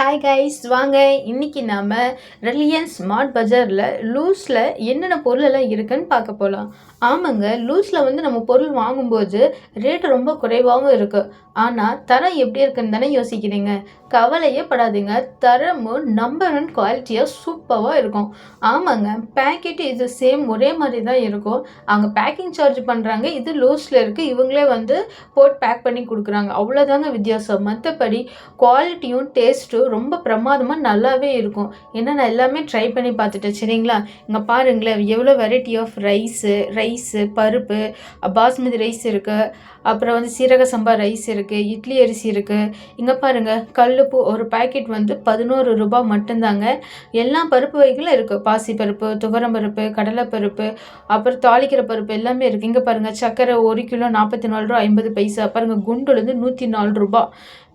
Hi guys வாங்க. இன்னைக்கு நாம் ரிலியன்ஸ் ஸ்மார்ட் பஜாரில் லூஸில் என்னென்ன பொருளெல்லாம் இருக்குன்னு பார்க்க போகலாம் ஆமாங்க லூஸில் வந்து நம்ம பொருள் வாங்கும்போது ரேட் ரொம்ப குறைவாகவும் இருக்குது ஆனால் தரம் எப்படி இருக்குன்னு தானே யோசிக்கிறீங்க? கவலையே படாதீங்க. தரமும் நம்பர் ஒன் குவாலிட்டியாக சூப்பராக இருக்கும். ஆமாங்க பேக்கெட்டு இது சேம் ஒரே மாதிரி தான் இருக்கும். அவங்க பேக்கிங் சார்ஜ் பண்ணுறாங்க இது லூஸில் இருக்குது இவங்களே வந்து போட்டு பேக் பண்ணி கொடுக்குறாங்க. அவ்வளோதாங்க வித்தியாசம். மற்றபடி குவாலிட்டியும் டேஸ்ட்டும் ரொம்ப பிரமாதமாக நல்லாவே இருக்கும். ஏன்னா நான் எல்லாமே ட்ரை பண்ணி பார்த்துட்டேன். சரிங்களா? இங்கே பாருங்களேன் எவ்வளோ வெரைட்டி ஆஃப் ரைஸு ரைஸு பருப்பு பாஸ்மதி ரைஸ் இருக்குது அப்புறம் வந்து சீரக சம்பா ரைஸ் இருக்குது இட்லி அரிசி இருக்குது இங்கே பாருங்கள் கல்லுப்பு ஒரு பாக்கெட் வந்து பதினோரு ரூபா மட்டும்தாங்க. எல்லா பருப்பு வகைகளும் இருக்குது பாசி பருப்பு துவரம் பருப்பு கடலைப்பருப்பு அப்புறம் தாளிக்கிற பருப்பு எல்லாமே இருக்குது இங்கே பாருங்கள் சர்க்கரை ஒரு கிலோ நாற்பத்தி நாலு ரூபா ஐம்பது பைசா. பாருங்கள் குண்டுலேருந்து நூற்றி நாலு ரூபா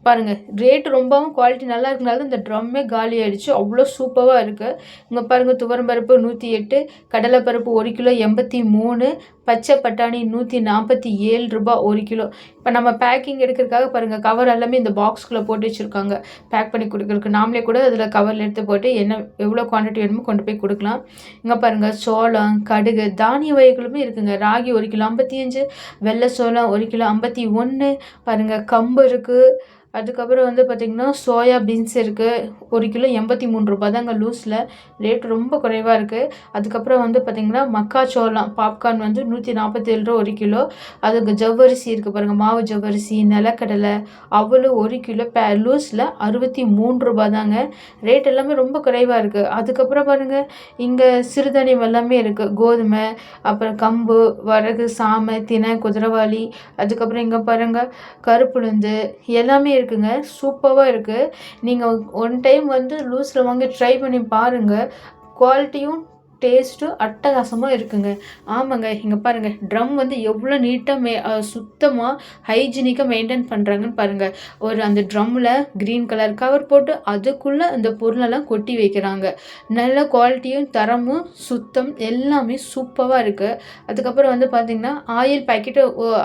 பாருங்கள் ரேட்டு ரொம்பவும் குவாலிட்டி நல்லா இருக்கனால இந்த ட்ரம்மே காலி ஆகிடுச்சு அவ்வளோ சூப்பராக இருக்குது இங்கே பாருங்கள் துவரம்பருப்பு நூற்றி எட்டு கடலைப்பருப்பு ஒரு கிலோ எண்பத்தி மூணு பச்சை பட்டாணி நூற்றி நாற்பத்தி ஏழு ரூபா ஒரு கிலோ. இப்போ நம்ம பேக்கிங் எடுக்கிறதுக்காக பாருங்கள் கவர் எல்லாமே இந்த பாக்ஸ்குள்ளே போட்டு வச்சுருக்காங்க. பேக் பண்ணி கொடுக்குறதுக்கு. நாமளே கூட அதில் கவரில் எடுத்து போட்டு என்ன எவ்வளோ குவான்டிட்டி வேணுமோ கொண்டு போய் கொடுக்கலாம். இங்கே பாருங்கள் சோளம் கடுகு தானிய வகைகளுமே இருக்குங்க. ராகி ஒரு கிலோ ஐம்பத்தி அஞ்சு வெள்ளை சோளம் ஒரு கிலோ ஐம்பத்தி ஒன்று பாருங்கள் கம்பு இருக்குது அதுக்கப்புறம் வந்து பார்த்திங்கன்னா சோயா பீன்ஸ் இருக்குது ஒரு கிலோ எண்பத்தி மூணு ரூபா தாங்க லூஸில் ரேட் ரொம்ப குறைவாக இருக்குது அதுக்கப்புறம் வந்து பார்த்திங்கன்னா மக்காச்சோளம் பாப்கார்ன் வந்து நூற்றி நாற்பத்தேழு ரூபா ஒரு கிலோ. அதுக்கு ஜவ்வரிசி இருக்குது பாருங்கள் மாவு ஜவ்வரிசி நிலக்கடலை அவ்வளோ ஒரு கிலோ. பே லூஸில் அறுபத்தி மூணு ரூபா தாங்க ரேட் எல்லாமே ரொம்ப குறைவாக இருக்குது அதுக்கப்புறம் பாருங்கள் இங்கே சிறுதானியம் எல்லாமே இருக்குது கோதுமை அப்புறம் கம்பு வரகு சாமை தினை குதிரவாளி. அதுக்கப்புறம் இங்கே பாருங்கள் கருப்புளுந்து எல்லாமே இருக்குங்க. சூப்பராக இருக்குது நீங்கள் ஒன் டைம் வந்து லூஸில் வாங்கி ட்ரை பண்ணி பாருங்கள் குவாலிட்டியும் டேஸ்ட்டும் அட்டகாசமாக இருக்குங்க. ஆமாங்க இங்கே பாருங்கள் ட்ரம் வந்து எவ்வளோ நீட்டாக மே சுத்தமாக ஹைஜீனிக்காக மெயின்டைன் பண்ணுறாங்கன்னு பாருங்கள் ஒரு அந்த ட்ரம்மில் க்ரீன் கலர் கவர் போட்டு அதுக்குள்ளே அந்த பொருளெல்லாம் கொட்டி வைக்கிறாங்க. நல்ல குவாலிட்டியும் தரமும் சுத்தம் எல்லாமே சூப்பராக இருக்குது அதுக்கப்புறம் வந்து பார்த்திங்கன்னா ஆயில் பாக்கெட்டு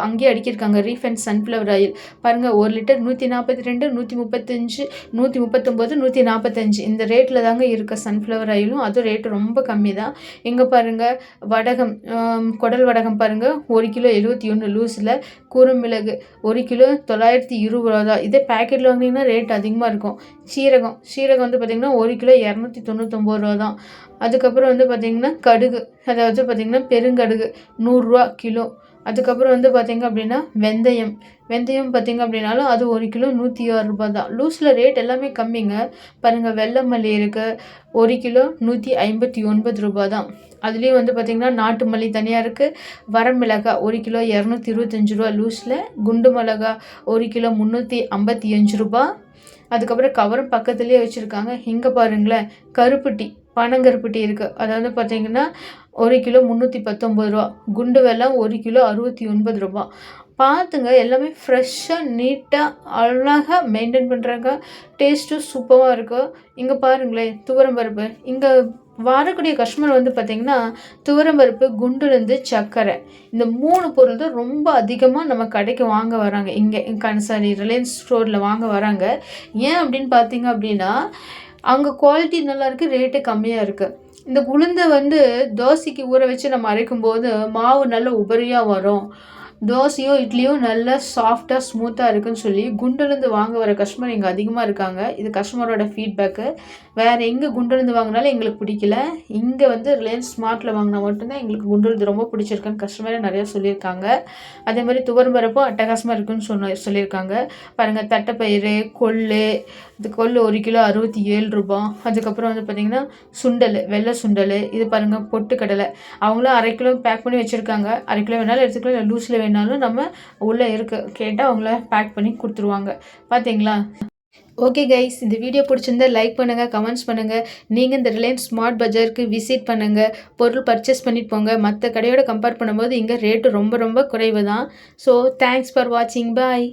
அங்கேயே அடிக்கிருக்காங்க ரீஃபைண்ட் சன்ஃப்ளவர் ஆயில் பாருங்கள் ஒரு லிட்டர் நூற்றி நாற்பத்தி ரெண்டு நூற்றி முப்பத்தஞ்சு நூற்றி முப்பத்தொம்போது நூற்றி நாற்பத்தஞ்சு இந்த ரேட்டில் தாங்க இருக்க சன்ஃப்ளவர் ஆயிலும் அதுவும் ரேட்டு ரொம்ப கம்மி தான் இங்கே பாருங்கள் வடகம் குடல் வடகம் பாருங்கள் ஒரு கிலோ எழுபத்தி ஒன்று லூஸில் குறுமிளகு ஒரு கிலோ தொள்ளாயிரத்தி இருபது ரூபா தான் இதே பேக்கெட்டில் வாங்கினீங்கன்னா ரேட் அதிகமாக இருக்கும். சீரகம் சீரகம் வந்து பார்த்திங்கன்னா ஒரு கிலோ இரநூத்தி தொண்ணூத்தொம்பது ரூபா தான் அதுக்கப்புறம் வந்து பார்த்திங்கன்னா கடுகு அதாவது பார்த்திங்கன்னா பெருங்கடுகு நூறுரூவா கிலோ. அதுக்கப்புறம் வந்து பார்த்திங்க அப்படின்னா வெந்தயம். வெந்தயம் பார்த்திங்க அப்படின்னாலும் அது ஒரு கிலோ நூற்றி ஆறு ரூபாய் தான். லூஸில் ரேட் எல்லாமே கம்மிங்க. பாருங்கள் வெள்ளை மல்லி இருக்குது ஒரு கிலோ நூற்றி ஐம்பத்தி ஒன்பது ரூபாய் தான். அதுலேயும் வந்து பார்த்திங்கன்னா நாட்டு மல்லி தனியாக இருக்குது வரமிளகா ஒரு கிலோ இரநூத்தி இருபத்தஞ்சி ரூபா லூஸில். குண்டு மிளகா ஒரு கிலோ முந்நூற்றி ஐம்பத்தி அஞ்சு ரூபா அதுக்கப்புறம் கவரும் பக்கத்துலேயே வச்சுருக்காங்க. இங்கே பாருங்களேன் கருப்பட்டி. பனங்கருப்பட்டி இருக்குது அதாவது பார்த்திங்கன்னா ஒரு கிலோ முந்நூற்றி பத்தொம்பது ரூபா. குண்டு வெல்லாம் ஒரு கிலோ அறுபத்தி ஒன்பது ரூபா. பார்த்துங்க எல்லாமே ஃப்ரெஷ்ஷாக நீட்டாக அழகாக மெயின்டைன் பண்ணுறாங்க டேஸ்ட்டும் சூப்பராக இருக்கும் இங்கே பாருங்களேன் துவரம் பருப்பு இங்கே வரக்கூடிய கஸ்டமர் வந்து பார்த்திங்கன்னா துவரம்பருப்பு குண்டுலேருந்து சர்க்கரை. இந்த மூணு பொருள் தான் ரொம்ப அதிகமாக நம்ம கடைக்கு வாங்க வராங்க. இங்கே சாரி ரிலையன்ஸ் ஸ்டோரில் வாங்க வராங்க. ஏன் அப்படின்னு பார்த்தீங்க அப்படின்னா அங்கே குவாலிட்டி நல்லா இருக்குது ரேட்டு கம்மியாக இருக்குது இந்த உளுந்தை வந்து தோசைக்கு ஊற வச்சு நம்ம அரைக்கும் போது மாவு நல்ல உபரியாக வரும். தோசையோ இட்லியோ நல்லா சாஃப்டாக ஸ்மூத்தாக இருக்குன்னு சொல்லி குண்டுலேருந்து வாங்க வர கஸ்டமர் இங்கே அதிகமாக இருக்காங்க. இது கஸ்டமரோட ஃபீட்பேக்கு வேறு எங்கே குண்டுலேருந்து வாங்கினாலும் எங்களுக்கு பிடிக்கல. இங்கே வந்து ரிலையன்ஸ் ஸ்மார்ட்டில் வாங்கினா மட்டும்தான் எங்களுக்கு குண்டுலேருந்து ரொம்ப பிடிச்சிருக்குன்னு கஸ்டமரே நிறையா சொல்லியிருக்காங்க. அதே மாதிரி துவரம்பரப்பும் அட்டகாசமாக இருக்குன்னு சொன்ன சொல்லியிருக்காங்க. பாருங்கள் தட்டைப்பயிறு கொள்ளு இது கொள்ளு ஒரு கிலோ அறுபத்தி ஏழு ரூபா அதுக்கப்புறம் வந்து பார்த்திங்கன்னா சுண்டல் வெள்ளை சுண்டல். இது பாருங்கள் பொட்டுக்கடலை. அவங்களும் அரை கிலோ பேக் பண்ணி வச்சுருக்காங்க. அரை கிலோ வேணாலும் எடுத்துக்கலாம் லூஸில் வேணாலும் நம்ம உள்ளே இருக்க கேட்டால் அவங்கள பேக் பண்ணி கொடுத்துருவாங்க. பார்த்தீங்களா ஓகே கைஸ் இந்த வீடியோ பிடிச்சிருந்தா லைக் பண்ணுங்கள் கமெண்ட்ஸ் பண்ணுங்கள் நீங்கள் இந்த ரிலையன்ஸ் ஸ்மார்ட் பஜாருக்கு விசிட் பண்ணுங்கள் பொருள் பர்ச்சேஸ் பண்ணிட்டு போங்க. மற்ற கடையோட கம்பேர் பண்ணும்போது இங்கே ரேட்டு ரொம்ப ரொம்ப குறைவு தான் ஸோ தேங்க்ஸ் ஃபார் வாட்சிங் பாய்